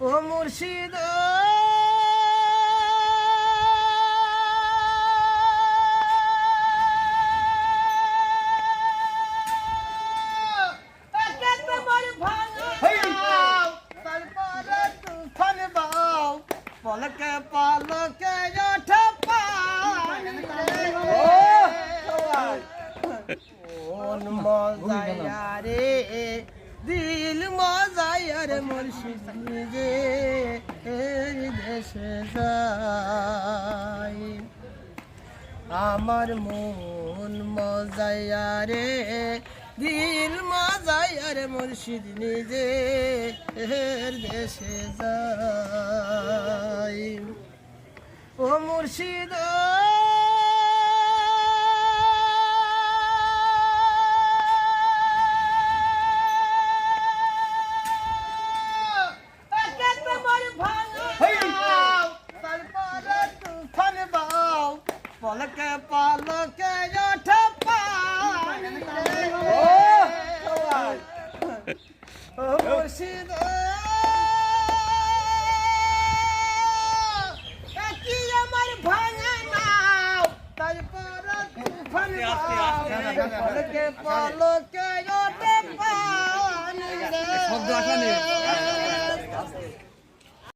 ও মুর্শিদ। পলকে পলকে ওঠে পানি মজায়া রে। দিল মজায়া রে মুর্শিদ নিজে এর দেশে যাই আমার মন মজায়া রে দিল মজায়া রে মুর্শিদ নিজে এর দেশে যাই ও মুর্শিদ পলকে পলকে ওঠে পানি ও! মুর্শিদ কি আমার ভাঙে নাও তারপর তুফান পলকে পলকে ওঠে পানি শব্দ আসা নেই।